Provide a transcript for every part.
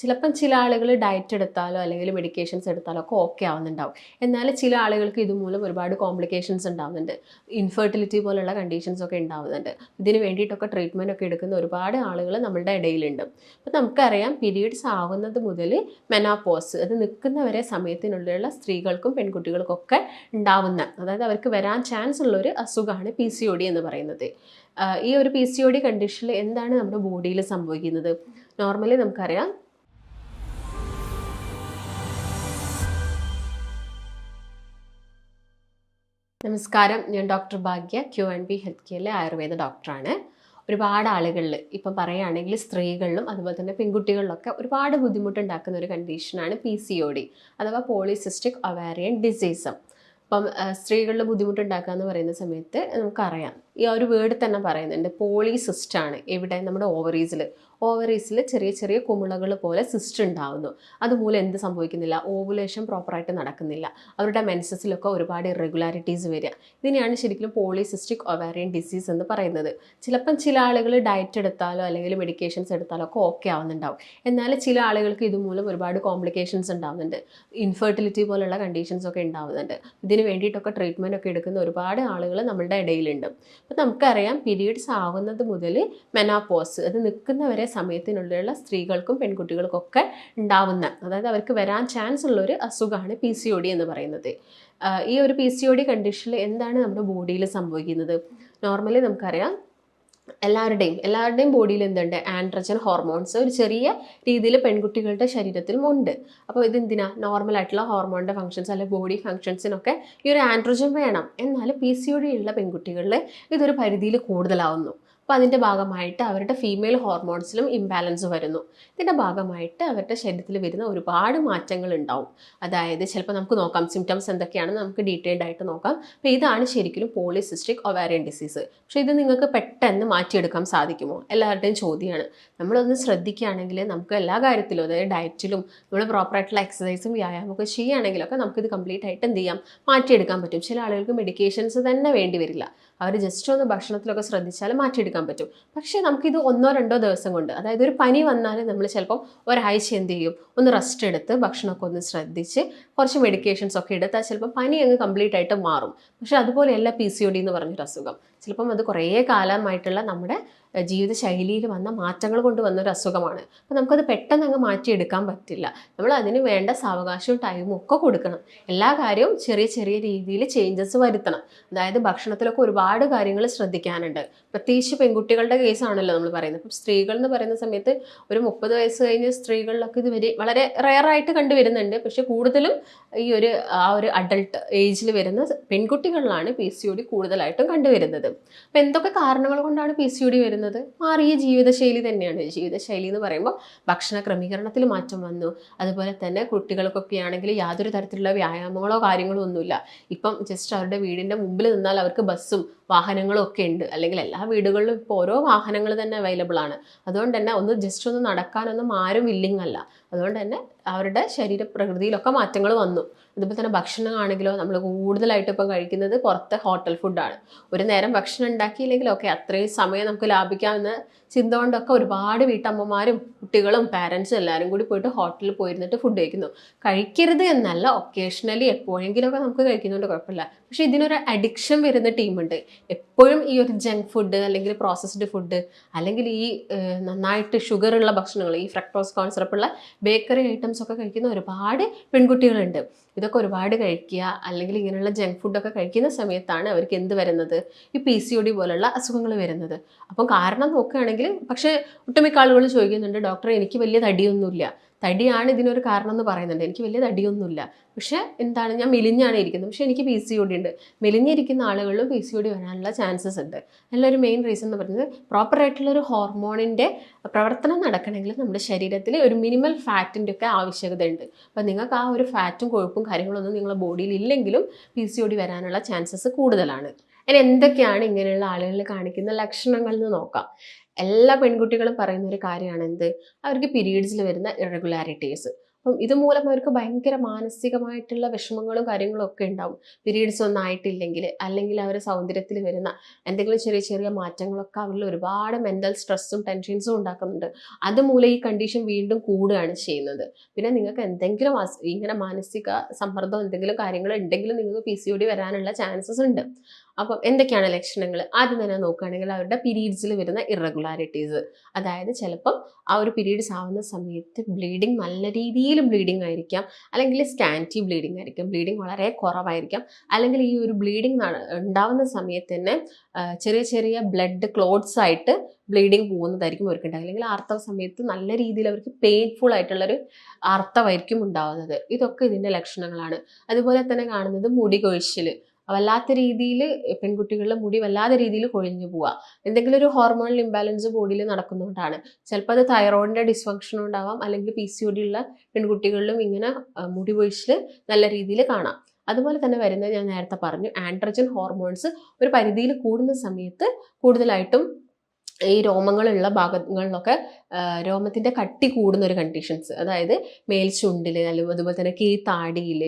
ചിലപ്പം ചില ആളുകൾ ഡയറ്റ് എടുത്താലോ അല്ലെങ്കിൽ മെഡിക്കേഷൻസ് എടുത്താലോ ഒക്കെ ഓക്കെ ആവുന്നുണ്ടാവും. എന്നാൽ ചില ആളുകൾക്ക് ഇതുമൂലം ഒരുപാട് കോംപ്ലിക്കേഷൻസ് ഉണ്ടാവുന്നുണ്ട്. ഇൻഫെർട്ടിലിറ്റി പോലുള്ള കണ്ടീഷൻസ് ഒക്കെ ഉണ്ടാവുന്നുണ്ട്. ഇതിന് വേണ്ടിയിട്ടൊക്കെ ട്രീറ്റ്മെന്റ് ഒക്കെ എടുക്കുന്ന ഒരുപാട് ആളുകൾ നമ്മളുടെ ഇടയിലുണ്ട്. അപ്പം നമുക്കറിയാം പീരീഡ്സ് ആവുന്നത് മുതൽ മെനാപ്പോസ് അത് നിൽക്കുന്നവരെ സമയത്തിനുള്ളിലുള്ള സ്ത്രീകൾക്കും പെൺകുട്ടികൾക്കൊക്കെ ഉണ്ടാവുന്ന അതായത് അവർക്ക് വരാൻ ചാൻസ് ഉള്ളൊരു അസുഖമാണ് പി സി ഒ ഡി എന്ന് പറയുന്നത്. ഈ ഒരു പി സി ഒ ഡി കണ്ടീഷനിൽ എന്താണ് നമ്മുടെ ബോഡിയിൽ സംഭവിക്കുന്നത്? നോർമലി നമുക്കറിയാം നമസ്കാരം. ഞാൻ doctor Bhagya Q and B health കെയറിലെ Ayurveda ഡോക്ടറാണ്. ഒരുപാട് ആളുകളിൽ ഇപ്പം പറയുകയാണെങ്കിൽ സ്ത്രീകളിലും അതുപോലെ തന്നെ പെൺകുട്ടികളിലൊക്കെ ഒരുപാട് ബുദ്ധിമുട്ടുണ്ടാക്കുന്ന ഒരു കണ്ടീഷനാണ് പി സി ഒ ഡി അഥവാ പോളിസിസ്റ്റിക് ഒവാരിയൻ ഡിസീസം ഇപ്പം സ്ത്രീകളിൽ ബുദ്ധിമുട്ടുണ്ടാക്കുക എന്ന് പറയുന്ന സമയത്ത് നമുക്കറിയാം. ഈ ഒരു വേർഡ് തന്നെ പറയുന്നുണ്ട് പോളിസിസ്റ്റാണ് എവിടെ നമ്മുടെ ഓവറീസിൽ ഓവറീസിൽ ചെറിയ ചെറിയ കുമിളകൾ പോലെ സിസ്റ്റ് ഉണ്ടാവുന്നു. അതുമൂലം എന്ത് സംഭവിക്കുന്നില്ല? ഓവുലേഷൻ പ്രോപ്പറായിട്ട് നടക്കുന്നില്ല. അവരുടെ മെൻസസിലൊക്കെ ഒരുപാട് ഇറഗുലാരിറ്റീസ് വരിക. ഇതിനെയാണ് ശരിക്കും പോളിസിസ്റ്റിക് ഒവാരിയൻ ഡിസീസ് എന്ന് പറയുന്നത്. ചിലപ്പം ചില ആളുകൾ ഡയറ്റ് എടുത്താലോ അല്ലെങ്കിൽ മെഡിക്കേഷൻസ് എടുത്താലോ ഒക്കെ ഓക്കെ ആവുന്നുണ്ടാവും. എന്നാൽ ചില ആളുകൾക്ക് ഇതുമൂലം ഒരുപാട് കോംപ്ലിക്കേഷൻസ് ഉണ്ടാവുന്നുണ്ട്. ഇൻഫെർട്ടിലിറ്റി പോലുള്ള കണ്ടീഷൻസ് ഒക്കെ ഉണ്ടാവുന്നുണ്ട്. ഇതിന് വേണ്ടിയിട്ടൊക്കെ ട്രീറ്റ്മെന്റ് ഒക്കെ എടുക്കുന്ന ഒരുപാട് ആളുകൾ നമ്മളുടെ ഇടയിലുണ്ട്. അപ്പോൾ നമുക്കറിയാം പീരീഡ്സ് ആവുന്നത് മുതൽ മെനാപ്പോസ് അത് നിൽക്കുന്നവരെ സമയത്തിനുള്ളിലുള്ള സ്ത്രീകൾക്കും പെൺകുട്ടികൾക്കൊക്കെ ഉണ്ടാവുന്ന അതായത് അവർക്ക് വരാൻ ചാൻസ് ഉള്ള ഒരു അസുഖമാണ് പി സി ഒ ഡി എന്ന് പറയുന്നത്. ഈ ഒരു പി സി ഒ ഡി കണ്ടീഷനിൽ എന്താണ് നമ്മുടെ ബോഡിയിൽ സംഭവിക്കുന്നത്? നോർമലി നമുക്കറിയാം എല്ലാവരുടെയും എല്ലാവരുടെയും ബോഡിയിൽ എന്തുണ്ട്? ആൻഡ്രജൻ ഹോർമോൺസ് ഒരു ചെറിയ രീതിയിൽ പെൺകുട്ടികളുടെ ശരീരത്തിലും ഉണ്ട്. അപ്പോൾ ഇതെന്തിനാ? നോർമൽ ആയിട്ടുള്ള ഹോർമോണിന്റെ ഫങ്ഷൻസ് അല്ലെങ്കിൽ ബോഡി ഫങ്ഷൻസിനൊക്കെ ഈ ഒരു ആൻഡ്രജൻ വേണം. എന്നാൽ പി സി ഒ ഡി ഉള്ള പെൺകുട്ടികളിൽ ഇതൊരു പരിധിയിൽ കൂടുതലാവുന്നു. അപ്പോൾ അതിന്റെ ഭാഗമായിട്ട് അവരുടെ ഫീമെയിൽ ഹോർമോൺസിലും ഇംബാലൻസ് വരുന്നു. ഇതിന്റെ ഭാഗമായിട്ട് അവരുടെ ശരീരത്തിൽ വരുന്ന ഒരുപാട് മാറ്റങ്ങൾ ഉണ്ടാവും. അതായത് ചിലപ്പോൾ നമുക്ക് നോക്കാം സിംറ്റംസ് എന്തൊക്കെയാണെന്ന് നമുക്ക് ഡീറ്റെയിൽഡ് ആയിട്ട് നോക്കാം. അപ്പോൾ ഇതാണ് ശരിക്കും പോളിസിസ്റ്റിക് ഒവാരിയൻ ഡിസീസ് പക്ഷേ ഇത് നിങ്ങൾക്ക് പെട്ടെന്ന് മാറ്റിയെടുക്കാൻ സാധിക്കുമോ? എല്ലാവരുടെയും ചോദ്യമാണ്. നമ്മളൊന്ന് ശ്രദ്ധിക്കുകയാണെങ്കിൽ നമുക്ക് എല്ലാ കാര്യത്തിലും അതായത് ഡയറ്റിലും നമ്മൾ പ്രോപ്പറായിട്ടുള്ള എക്സസൈസും വ്യായാമമൊക്കെ ചെയ്യുകയാണെങ്കിലൊക്കെ നമുക്കിത് കംപ്ലീറ്റ് ആയിട്ട് എന്ത് ചെയ്യാം? മാറ്റിയെടുക്കാൻ പറ്റും. ചില ആളുകൾക്ക് മെഡിക്കേഷൻസ് തന്നെ വേണ്ടി വരില്ല. അവർ ജസ്റ്റ് ഒന്ന് ഭക്ഷണത്തിലൊക്കെ ശ്രദ്ധിച്ചാൽ മാറ്റിയെടുക്കാൻ പറ്റും. പക്ഷേ നമുക്കിത് ഒന്നോ രണ്ടോ ദിവസം കൊണ്ട് അതായത് ഒരു പനി വന്നാൽ നമ്മൾ ചിലപ്പം ഒരാഴ്ച എന്ത് ചെയ്യും? ഒന്ന് റെസ്റ്റ് എടുത്ത് ഭക്ഷണമൊക്കെ ഒന്ന് ശ്രദ്ധിച്ച് കുറച്ച് മെഡിക്കേഷൻസ് ഒക്കെ എടുത്താൽ ചിലപ്പോൾ പനി അങ്ങ് കംപ്ലീറ്റ് ആയിട്ട് മാറും. പക്ഷേ അതുപോലെയല്ല പി സി ഒ ഡി എന്ന് പറഞ്ഞൊരു അസുഖം. ചിലപ്പം അത് കുറേ കാലമായിട്ടുള്ള നമ്മുടെ ജീവിതശൈലിയിൽ വന്ന മാറ്റങ്ങൾ കൊണ്ട് വന്ന ഒരു അസുഖമാണ്. അപ്പോൾ നമുക്കത് പെട്ടെന്ന് അങ്ങ് മാറ്റിയെടുക്കാൻ പറ്റില്ല. നമ്മൾ അതിന് വേണ്ട സാവകാശവും ടൈമും ഒക്കെ കൊടുക്കണം. എല്ലാ കാര്യവും ചെറിയ ചെറിയ രീതിയിൽ ചേഞ്ചസ് വരുത്തണം. അതായത് ഭക്ഷണത്തിലൊക്കെ ഒരുപാട് കാര്യങ്ങൾ ശ്രദ്ധിക്കാനുണ്ട്. പ്രത്യേകിച്ച് പെൺകുട്ടികളുടെ കേസാണല്ലോ നമ്മൾ പറയുന്നത്. അപ്പം സ്ത്രീകൾ എന്ന് പറയുന്ന സമയത്ത് ഒരു മുപ്പത് വയസ്സ് കഴിഞ്ഞ സ്ത്രീകളിലൊക്കെ ഇത് വളരെ റയറായിട്ട് കണ്ടുവരുന്നുണ്ട്. പക്ഷെ കൂടുതലും ഈ ഒരു ആ ഒരു അഡൾട്ട് ഏജിൽ വരുന്ന പെൺകുട്ടികളിലാണ് പി സി ഒ ഡി കൂടുതലായിട്ടും കണ്ടുവരുന്നത്. അപ്പം എന്തൊക്കെ കാരണങ്ങൾ കൊണ്ടാണ് പി സി ഒ ഡി വരുന്നത്? മാറിയ ജീവിതശൈലി തന്നെയാണ്. ജീവിതശൈലി എന്ന് പറയുമ്പോൾ ഭക്ഷണ ക്രമീകരണത്തിൽ മാറ്റം വന്നു. അതുപോലെ തന്നെ കുട്ടികൾക്കൊക്കെ ആണെങ്കിൽ യാതൊരു തരത്തിലുള്ള വ്യായാമങ്ങളോ കാര്യങ്ങളോ ഒന്നുമില്ല. ഇപ്പം ജസ്റ്റ് അവരുടെ വീടിന്റെ മുമ്പിൽ നിന്നാൽ അവർക്ക് ബസ്സും വാഹനങ്ങളും ഒക്കെ ഉണ്ട്. അല്ലെങ്കിൽ എല്ലാ വീടുകളിലും ഇപ്പോൾ ഓരോ വാഹനങ്ങൾ തന്നെ അവൈലബിൾ ആണ്. അതുകൊണ്ട് തന്നെ ഒന്ന് ജസ്റ്റ് ഒന്ന് നടക്കാനൊന്നും ആരും വില്ലിങ് അല്ല. അതുകൊണ്ട് തന്നെ അവരുടെ ശരീരപ്രകൃതിയിലൊക്കെ മാറ്റങ്ങൾ വന്നു. അതുപോലെ തന്നെ ഭക്ഷണമാണെങ്കിലോ നമ്മൾ കൂടുതലായിട്ട് ഇപ്പം കഴിക്കുന്നത് പുറത്തെ ഹോട്ടൽ ഫുഡാണ് ഒരു നേരം ഭക്ഷണം ഉണ്ടാക്കിയില്ലെങ്കിൽ ഓക്കെ അത്രയും സമയം നമുക്ക് ലാഭിക്കാമെന്ന ചിന്ത കൊണ്ടൊക്കെ ഒരുപാട് വീട്ടമ്മമാരും കുട്ടികളും പാരൻസും എല്ലാവരും കൂടി പോയിട്ട് ഹോട്ടലിൽ പോയിരുന്നിട്ട് ഫുഡ് കഴിക്കുന്നു. കഴിക്കരുത് എന്നല്ല ഒക്കേഷണലി എപ്പോഴെങ്കിലുമൊക്കെ നമുക്ക് കഴിക്കുന്നതുകൊണ്ട് കുഴപ്പമില്ല. പക്ഷേ ഇതിനൊരു അഡിക്ഷൻ വരുന്ന ടീമുണ്ട് എപ്പോഴും ഈ ഒരു ജങ്ക് ഫുഡ് അല്ലെങ്കിൽ പ്രോസസ്ഡ് ഫുഡ് അല്ലെങ്കിൽ ഈ നന്നായിട്ട് ഷുഗറുള്ള ഭക്ഷണങ്ങൾ ഈ ഫ്രക്ടോസ് കോൺസെപ്റ്റ് ഉള്ള ബേക്കറി ഐറ്റംസ് ഒക്കെ കഴിക്കുന്ന ഒരുപാട് പെൺകുട്ടികളുണ്ട്. ഇതൊക്കെ ഒരുപാട് കഴിക്കുക അല്ലെങ്കിൽ ഇങ്ങനെയുള്ള ജങ്ക് ഫുഡൊക്കെ കഴിക്കുന്ന സമയത്താണ് അവർക്ക് എന്ത് വരുന്നത്? ഈ പി സി ഒ ഡി പോലുള്ള അസുഖങ്ങൾ വരുന്നത്. അപ്പം കാരണം നോക്കുകയാണെങ്കിൽ പക്ഷേ ഒട്ടുമിക്ക ആളുകൾ ചോദിക്കുന്നുണ്ട് ഡോക്ടറെ എനിക്ക് വലിയ തടിയൊന്നുമില്ല. തടിയാണ് ഇതിനൊരു കാരണം എന്ന് പറയുന്നുണ്ട്. എനിക്ക് വലിയ തടിയൊന്നുമില്ല. പക്ഷേ എന്താണ് ഞാൻ മെലിഞ്ഞാണ് ഇരിക്കുന്നത്. പക്ഷേ എനിക്ക് പി സി ഒ ഡി ഉണ്ട്. മെലിഞ്ഞിരിക്കുന്ന ആളുകളിലും പി സി ഒ ഡി വരാനുള്ള ചാൻസസ് ഉണ്ട്. അതിലൊരു മെയിൻ റീസൺ എന്ന് പറയുന്നത് ഒരു ഹോർമോണിന്റെ പ്രവർത്തനം നടക്കണമെങ്കിൽ നമ്മുടെ ശരീരത്തിൽ ഒരു മിനിമൽ ഫാറ്റിന്റെ ഒക്കെ ആവശ്യകത ഉണ്ട്. അപ്പം നിങ്ങൾക്ക് ആ ഒരു ഫാറ്റും കൊഴുപ്പും കാര്യങ്ങളൊന്നും നിങ്ങളുടെ ബോഡിയിൽ ഇല്ലെങ്കിലും പി സി ഒ ഡി വരാനുള്ള ചാൻസസ് കൂടുതലാണ്. ഇനി എന്തൊക്കെയാണ് ഇങ്ങനെയുള്ള ആളുകളിൽ കാണിക്കുന്ന ലക്ഷണങ്ങൾ എന്ന് നോക്കാം. എല്ലാ പെൺകുട്ടികളും പറയുന്ന ഒരു കാര്യമാണ് എന്ത്? അവർക്ക് പീരീഡ്സിൽ വരുന്ന ഇറഗുലാരിറ്റീസ് അപ്പം ഇതുമൂലം അവർക്ക് ഭയങ്കര മാനസികമായിട്ടുള്ള വിഷമങ്ങളും കാര്യങ്ങളും ഒക്കെ ഉണ്ടാവും. പീരീഡ്സ് ഒന്നും ആയിട്ടില്ലെങ്കിൽ അല്ലെങ്കിൽ അവരുടെ സൗന്ദര്യത്തിൽ വരുന്ന എന്തെങ്കിലും ചെറിയ ചെറിയ മാറ്റങ്ങളൊക്കെ അവരിൽ ഒരുപാട് മെന്റൽ സ്ട്രെസ്സും ടെൻഷൻസും ഉണ്ടാക്കുന്നുണ്ട്. അതുമൂലം ഈ കണ്ടീഷൻ വീണ്ടും കൂടുകയാണ് ചെയ്യുന്നത്. പിന്നെ നിങ്ങൾക്ക് എന്തെങ്കിലും ഇങ്ങനെ മാനസിക സമ്മർദ്ദം എന്തെങ്കിലും കാര്യങ്ങൾ ഉണ്ടെങ്കിലും നിങ്ങൾക്ക് പി സി ഒ ഡി വരാനുള്ള ചാൻസസ് ഉണ്ട്. അപ്പം എന്തൊക്കെയാണ് ലക്ഷണങ്ങൾ ആദ്യം തന്നെ നോക്കുകയാണെങ്കിൽ അവരുടെ പീരീഡ്സിൽ വരുന്ന ഇറഗുലാരിറ്റീസ് അതായത് ചിലപ്പം ആ ഒരു പീരീഡ്സ് ആവുന്ന സമയത്ത് ബ്ലീഡിങ് നല്ല രീതിയിൽ ബ്ലീഡിങ് ആയിരിക്കാം. അല്ലെങ്കിൽ സ്കാന്റി ബ്ലീഡിങ് ആയിരിക്കാം. ബ്ലീഡിങ് വളരെ കുറവായിരിക്കാം. അല്ലെങ്കിൽ ഈ ഒരു ബ്ലീഡിങ് ഉണ്ടാവുന്ന സമയത്ത് തന്നെ ചെറിയ ചെറിയ ബ്ലഡ് ക്ലോട്ട്സ് ആയിട്ട് ബ്ലീഡിങ് പോകുന്നതായിരിക്കും അവർക്ക് ഉണ്ടാകുക അല്ലെങ്കിൽ ആർത്തവ സമയത്ത് നല്ല രീതിയിൽ അവർക്ക് പെയിൻഫുൾ ആയിട്ടുള്ളൊരു ആർത്തവായിരിക്കും ഉണ്ടാവുന്നത്. ഇതൊക്കെ ഇതിന്റെ ലക്ഷണങ്ങളാണ്. അതുപോലെ തന്നെ കാണുന്നത് മുടി കൊഴിച്ചിൽ വല്ലാത്ത രീതിയിൽ പെൺകുട്ടികളുടെ മുടി വല്ലാത്ത രീതിയിൽ കൊഴിഞ്ഞു പോവുക. എന്തെങ്കിലും ഒരു ഹോർമോണൽ ഇംബാലൻസ് ബോഡിയിൽ നടക്കുന്നതുകൊണ്ടാണ് ചിലപ്പോൾ അത് തൈറോയിഡിന്റെ ഡിസ്ഫങ്ഷൻ ഉണ്ടാവാം അല്ലെങ്കിൽ പി സി ഒ ഉള്ള പെൺകുട്ടികളിലും ഇങ്ങനെ മുടി പൊഴിച്ചിൽ നല്ല രീതിയിൽ കാണാം. അതുപോലെ തന്നെ വരുന്നത് ഞാൻ നേരത്തെ പറഞ്ഞു ആൻഡ്രജൻ ഹോർമോൺസ് ഒരു പരിധിയിൽ കൂടുന്ന സമയത്ത് കൂടുതലായിട്ടും ഈ രോമങ്ങളുള്ള ഭാഗങ്ങളിലൊക്കെ ആ, രോമത്തിന്റെ കട്ടി കൂടുന്ന ഒരു കണ്ടീഷൻസ് അതായത് മേൽച്ചുണ്ടിൽ അല്ലെങ്കിൽ അതുപോലെ തന്നെ കീഴ്ത്താടിയിൽ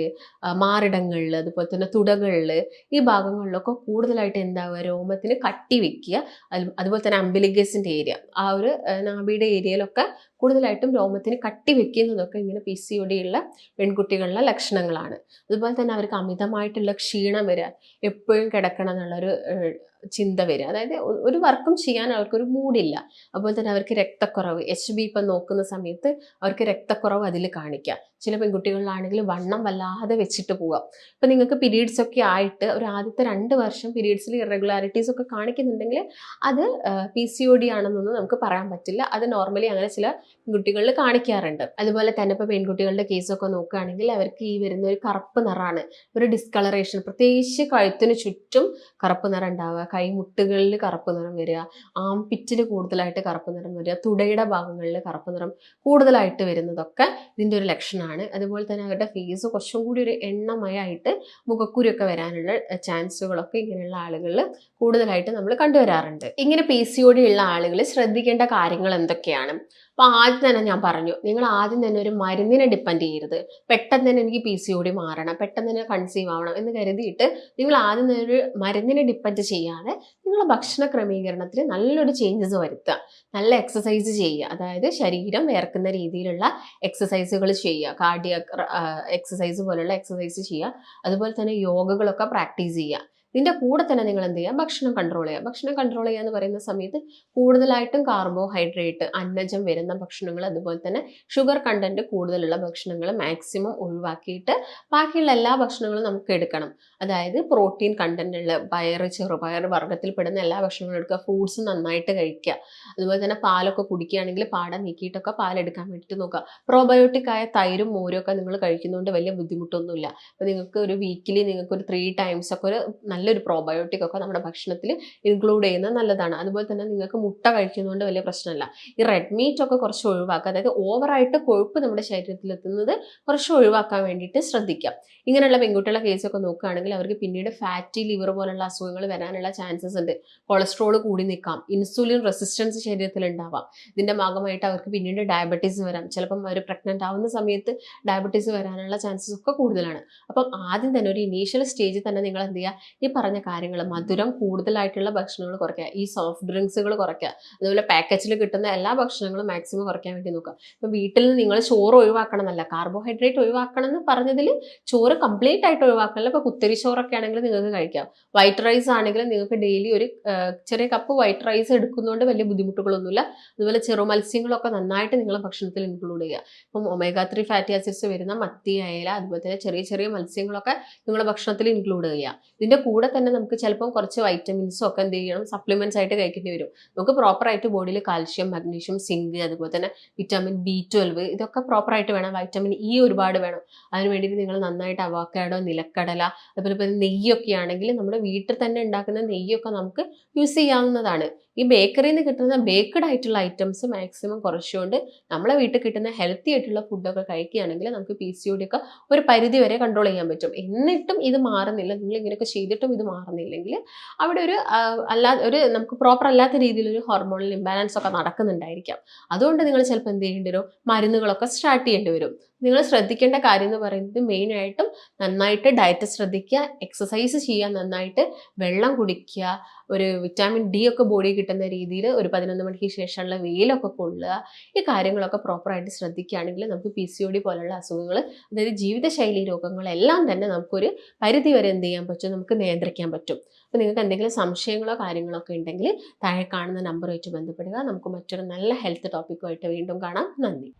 മാറിടങ്ങളിൽ അതുപോലെ തന്നെ തുടകളിൽ ഈ ഭാഗങ്ങളിലൊക്കെ കൂടുതലായിട്ട് എന്താവുക? രോമത്തിന് കട്ടി വെക്കുക. അതുപോലെ തന്നെ അംബിലിഗസിന്റെ ഏരിയ ആ ഒരു നാഭിയുടെ ഏരിയയിലൊക്കെ കൂടുതലായിട്ടും രോമത്തിന് കട്ടി വെക്കുന്നതൊക്കെ ഇങ്ങനെ പി സി ഒ ഡി പെൺകുട്ടികളുടെ ലക്ഷണങ്ങളാണ്. അതുപോലെ തന്നെ അവർക്ക് അമിതമായിട്ടുള്ള ക്ഷീണം വരിക എപ്പോഴും കിടക്കണം എന്നുള്ളൊരു ചിന്ത വരിക അതായത് ഒരു വർക്കും ചെയ്യാൻ അവർക്കൊരു മൂടില്ല അതുപോലെ തന്നെ അവർക്ക് രക്തക്കുറവ് എച്ച് ബി ഇപ്പം നോക്കുന്ന സമയത്ത് അവർക്ക് രക്തക്കുറവ് അതിൽ കാണിക്കുക ചില പെൺകുട്ടികളിലാണെങ്കിൽ വണ്ണം വല്ലാതെ വെച്ചിട്ട് പോവാം. ഇപ്പം നിങ്ങൾക്ക് പീരീഡ്സ് ഒക്കെ ആയിട്ട് ഒരു ആദ്യത്തെ രണ്ട് വർഷം പീരീഡ്സിൽ ഇറഗുലാരിറ്റീസ് ഒക്കെ കാണിക്കുന്നുണ്ടെങ്കിൽ അത് പി സി ഒ ഡി ആണെന്നൊന്നും നമുക്ക് പറയാൻ പറ്റില്ല. അത് നോർമലി അങ്ങനെ ചില പെൺകുട്ടികളിൽ കാണിക്കാറുണ്ട്. അതുപോലെ തന്നെ ഇപ്പോൾ പെൺകുട്ടികളുടെ കേസൊക്കെ നോക്കുകയാണെങ്കിൽ അവർക്ക് ഈ വരുന്ന ഒരു കറുപ്പ് നിറമാണ്. ഒരു ഡിസ്കളറേഷൻ പ്രത്യേകിച്ച് കഴുത്തിന് ചുറ്റും കറുപ്പ് നിറം ഉണ്ടാവുക. കൈമുട്ടുകളിൽ കറുപ്പ് നിറം വരിക. ആംപിറ്റിൽ കൂടുതലായിട്ട് കറുപ്പ് നിറം വരിക. തുടയുടെ ഭാഗങ്ങളിൽ കറുപ്പ് നിറം കൂടുതലായിട്ട് വരുന്നതൊക്കെ ഇതിന്റെ ഒരു ലക്ഷണമാണ്. അതുപോലെ തന്നെ അവരുടെ ഫേസ് കുറച്ചും കൂടി ഒരു എണ്ണമയായിട്ട് മുഖക്കുരിയൊക്കെ വരാനുള്ള ചാൻസുകളൊക്കെ ഇങ്ങനെയുള്ള ആളുകളിൽ കൂടുതലായിട്ട് നമ്മൾ കണ്ടുവരാറുണ്ട്. ഇങ്ങനെ പി സി ഒ ഉള്ള ആളുകൾ ശ്രദ്ധിക്കേണ്ട കാര്യങ്ങൾ എന്തൊക്കെയാണ്? അപ്പോൾ ആദ്യം തന്നെ ഞാൻ പറഞ്ഞു നിങ്ങൾ ആദ്യം തന്നെ ഒരു മരുന്നിനെ ഡിപ്പെൻഡ് ചെയ്യരുത്. പെട്ടെന്ന് തന്നെ എനിക്ക് പി സി ഒ മാറണം പെട്ടെന്ന് തന്നെ കൺസീവ് ആവണം എന്ന് കരുതിയിട്ട് നിങ്ങൾ ആദ്യം തന്നെ ഒരു മരുന്നിനെ ഡിപ്പെൻഡ് ചെയ്യാതെ നിങ്ങളുടെ ഭക്ഷണ ക്രമീകരണത്തിൽ നല്ലൊരു ചേഞ്ചസ് വരുത്തുക. നല്ല എക്സസൈസ് ചെയ്യുക. അതായത് ശരീരം വേർക്കുന്ന രീതിയിലുള്ള എക്സസൈസുകൾ ചെയ്യുക. കാർഡിയ എക്സസൈസ് പോലുള്ള എക്സസൈസ് ചെയ്യുക. അതുപോലെ തന്നെ യോഗകളൊക്കെ പ്രാക്ടീസ് ചെയ്യുക. ഇതിന്റെ കൂടെ തന്നെ നിങ്ങൾ എന്ത് ചെയ്യുക ഭക്ഷണം കൺട്രോൾ ചെയ്യുക ഭക്ഷണം കൺട്രോൾ ചെയ്യുക എന്ന് പറയുന്ന സമയത്ത് കൂടുതലായിട്ടും കാർബോഹൈഡ്രേറ്റ് അന്നജം വരുന്ന ഭക്ഷണങ്ങൾ അതുപോലെ തന്നെ ഷുഗർ കണ്ടന്റ് കൂടുതലുള്ള ഭക്ഷണങ്ങൾ മാക്സിമം ഒഴിവാക്കിയിട്ട് ബാക്കിയുള്ള എല്ലാ ഭക്ഷണങ്ങളും നമുക്ക് എടുക്കണം. അതായത് പ്രോട്ടീൻ കണ്ടന്റ് ഉള്ള പയർ ചെറുപയർ വർഗത്തിൽപ്പെടുന്ന എല്ലാ ഭക്ഷണങ്ങളും എടുക്കുക. ഫ്രൂട്ട്സ് നന്നായിട്ട് കഴിക്കുക. അതുപോലെ തന്നെ പാലൊക്കെ കുടിക്കുകയാണെങ്കിൽ പാട നീക്കിയിട്ടൊക്കെ പാലെടുക്കാൻ വേണ്ടിയിട്ട് നോക്കുക. പ്രോബയോട്ടിക് ആയ തൈരും മോരും ഒക്കെ നിങ്ങൾ കഴിക്കുന്നതുകൊണ്ട് വലിയ ബുദ്ധിമുട്ടൊന്നുമില്ല. അപ്പോൾ നിങ്ങൾക്ക് ഒരു വീക്കിലി നിങ്ങൾക്ക് ഒരു ത്രീ ടൈംസ് ഒക്കെ ഒരു നല്ലൊരു പ്രോബയോട്ടിക് ഒക്കെ നമ്മുടെ ഭക്ഷണത്തിൽ ഇൻക്ലൂഡ് ചെയ്യുന്നത് നല്ലതാണ്. അതുപോലെ തന്നെ നിങ്ങൾക്ക് മുട്ട കഴിക്കുന്നതുകൊണ്ട് വലിയ പ്രശ്നമില്ല. ഈ റെഡ് മീറ്റ് ഒക്കെ കുറച്ച് ഒഴിവാക്കുക അതായത് ഓവറായിട്ട് കൊഴുപ്പ് നമ്മുടെ ശരീരത്തിൽ എത്തുന്നത് കുറച്ച് ഒഴിവാക്കാൻ വേണ്ടിയിട്ട് ശ്രദ്ധിക്കാം. ഇങ്ങനെയുള്ള പെൺകുട്ടികളുടെ കേസൊക്കെ നോക്കുകയാണെങ്കിൽ അവർക്ക് പിന്നീട് ഫാറ്റി ലിവർ പോലുള്ള അസുഖങ്ങൾ വരാനുള്ള ചാൻസസ് ഉണ്ട്. കൊളസ്ട്രോൾ കൂടി നിൽക്കാം. ഇൻസുലിൻ റെസിസ്റ്റൻസ് ശരീരത്തിൽ ഉണ്ടാവാം. ഇതിന്റെ ഭാഗമായിട്ട് അവർക്ക് പിന്നീട് ഡയബറ്റീസ് വരാം. ചിലപ്പം അവർ പ്രഗ്നന്റ് ആവുന്ന സമയത്ത് ഡയബറ്റീസ് വരാനുള്ള ചാൻസസ് ഒക്കെ കൂടുതലാണ്. അപ്പം ആദ്യം തന്നെ ഒരു ഇനീഷ്യൽ സ്റ്റേജിൽ തന്നെ നിങ്ങൾ എന്ത് ചെയ്യുക? ഈ പറഞ്ഞ കാര്യങ്ങൾ മധുരം കൂടുതലായിട്ടുള്ള ഭക്ഷണങ്ങൾ കുറയ്ക്കുക ഈ സോഫ്റ്റ് ഡ്രിങ്ക്സുകൾ കുറയ്ക്കുക അതുപോലെ പാക്കറ്റിൽ കിട്ടുന്ന എല്ലാ ഭക്ഷണങ്ങളും മാക്സിമം കുറയ്ക്കാൻ വേണ്ടി നോക്കുക. ഇപ്പം വീട്ടിൽ നിന്ന് നിങ്ങൾ ചോറ് ഒഴിവാക്കണം എന്നല്ല കാർബോഹൈഡ്രേറ്റ് ഒഴിവാക്കണം എന്ന് പറഞ്ഞതിൽ ചോറ് കംപ്ലീറ്റ് ആയിട്ട് ഒഴിവാക്കണമല്ല. ഇപ്പോൾ കുത്തരി ചോറൊക്കെ ആണെങ്കിൽ നിങ്ങൾക്ക് കഴിക്കാം. വൈറ്റ് റൈസ് ആണെങ്കിൽ നിങ്ങൾക്ക് ഡെയിലി ഒരു ചെറിയ കപ്പ് വൈറ്റ് റൈസ് എടുക്കുന്നതുകൊണ്ട് വലിയ ബുദ്ധിമുട്ടുകളൊന്നുമില്ല. അതുപോലെ ചെറു മത്സ്യങ്ങളൊക്കെ നന്നായിട്ട് നിങ്ങളുടെ ഭക്ഷണത്തിൽ ഇൻക്ലൂഡ് ചെയ്യുക. ഇപ്പം ഒമേഗ ത്രീ ഫാറ്റി ആസിഡ്സ് വരുന്ന മത്തി അയല അതുപോലെ തന്നെ ചെറിയ ചെറിയ മത്സ്യങ്ങളൊക്കെ നിങ്ങളുടെ ഭക്ഷണത്തിൽ ഇൻക്ലൂഡ് ചെയ്യുക. ഇതിന്റെ കൂടെ തന്നെ നമുക്ക് ചിലപ്പം കുറച്ച് വൈറ്റമിൻസും ഒക്കെ എന്ത് ചെയ്യണം സപ്ലിമെന്റ്സ് ആയിട്ട് കഴിക്കേണ്ടി വരും. നമുക്ക് പ്രോപ്പർ ആയിട്ട് ബോഡിയിൽ കാൽഷ്യം മഗ്നീഷ്യം സിങ്ക് അതുപോലെ തന്നെ വിറ്റാമിൻ ബി ട്വൽവ് ഇതൊക്കെ പ്രോപ്പറായിട്ട് വേണം. വൈറ്റമിൻ ഇ ഒരുപാട് വേണം. അതിന് വേണ്ടിയിട്ട് നിങ്ങൾ നന്നായിട്ട് അവാക്കാടോ നിലക്കടല അതുപോലെ ഇപ്പോൾ നെയ്യൊക്കെ ആണെങ്കിൽ നമ്മുടെ വീട്ടിൽ തന്നെ ഉണ്ടാക്കുന്ന നെയ്യൊക്കെ നമുക്ക് യൂസ് ചെയ്യാവുന്നതാണ്. ഈ ബേക്കറിയിൽ നിന്ന് കിട്ടുന്ന ബേക്കഡ് ആയിട്ടുള്ള ഐറ്റംസ് മാക്സിമം കുറച്ചുകൊണ്ട് നമ്മളെ വീട്ടിൽ കിട്ടുന്ന ഹെൽത്തി ആയിട്ടുള്ള ഫുഡൊക്കെ കഴിക്കുകയാണെങ്കിൽ നമുക്ക് പി സി ഒക്കെ ഒരു പരിധി വരെ കൺട്രോൾ ചെയ്യാൻ പറ്റും. എന്നിട്ടും ഇത് മാറുന്നില്ല. നിങ്ങൾ ഇങ്ങനെയൊക്കെ ചെയ്തിട്ടും ഇത് മാറുന്നില്ലെങ്കിൽ അവിടെ ഒരു അല്ലാ ഒരു നമുക്ക് പ്രോപ്പർ അല്ലാത്ത രീതിയിൽ ഒരു ഹോർമോണൽ ഇംബാലൻസ് ഒക്കെ നടക്കുന്നുണ്ടായിരിക്കാം. അതുകൊണ്ട് നിങ്ങൾ ചിലപ്പോൾ എന്ത് ചെയ്യേണ്ടി വരും? മരുന്നുകളൊക്കെ സ്റ്റാർട്ട് ചെയ്യേണ്ടി വരും. നിങ്ങൾ ശ്രദ്ധിക്കേണ്ട കാര്യം എന്ന് പറയുന്നത് മെയിനായിട്ടും നന്നായിട്ട് ഡയറ്റ് ശ്രദ്ധിക്കുക എക്സസൈസ് ചെയ്യുക നന്നായിട്ട് വെള്ളം കുടിക്കുക ഒരു വിറ്റാമിൻ ഡി ഒക്കെ ബോഡി കിട്ടുന്ന രീതിയിൽ ഒരു പതിനൊന്ന് മണിക്ക് ശേഷമുള്ള വെയിലൊക്കെ കൊള്ളുക ഈ കാര്യങ്ങളൊക്കെ പ്രോപ്പറായിട്ട് ശ്രദ്ധിക്കുകയാണെങ്കിൽ നമുക്ക് പി സി ഒ ഡി പോലുള്ള അസുഖങ്ങൾ അതായത് ജീവിതശൈലി രോഗങ്ങളെല്ലാം തന്നെ നമുക്കൊരു പരിധി വരെ എന്ത് ചെയ്യാൻ പറ്റും? നമുക്ക് നിയന്ത്രിക്കാൻ പറ്റും. അപ്പോൾ നിങ്ങൾക്ക് എന്തെങ്കിലും സംശയങ്ങളോ കാര്യങ്ങളോ ഒക്കെ ഉണ്ടെങ്കിൽ താഴെ കാണുന്ന നമ്പർ നമ്പറുമായിട്ട് ബന്ധപ്പെടുക. നമുക്ക് മറ്റൊരു നല്ല ഹെൽത്ത് ടോപ്പിക്കുമായിട്ട് വീണ്ടും കാണാം. നന്ദി.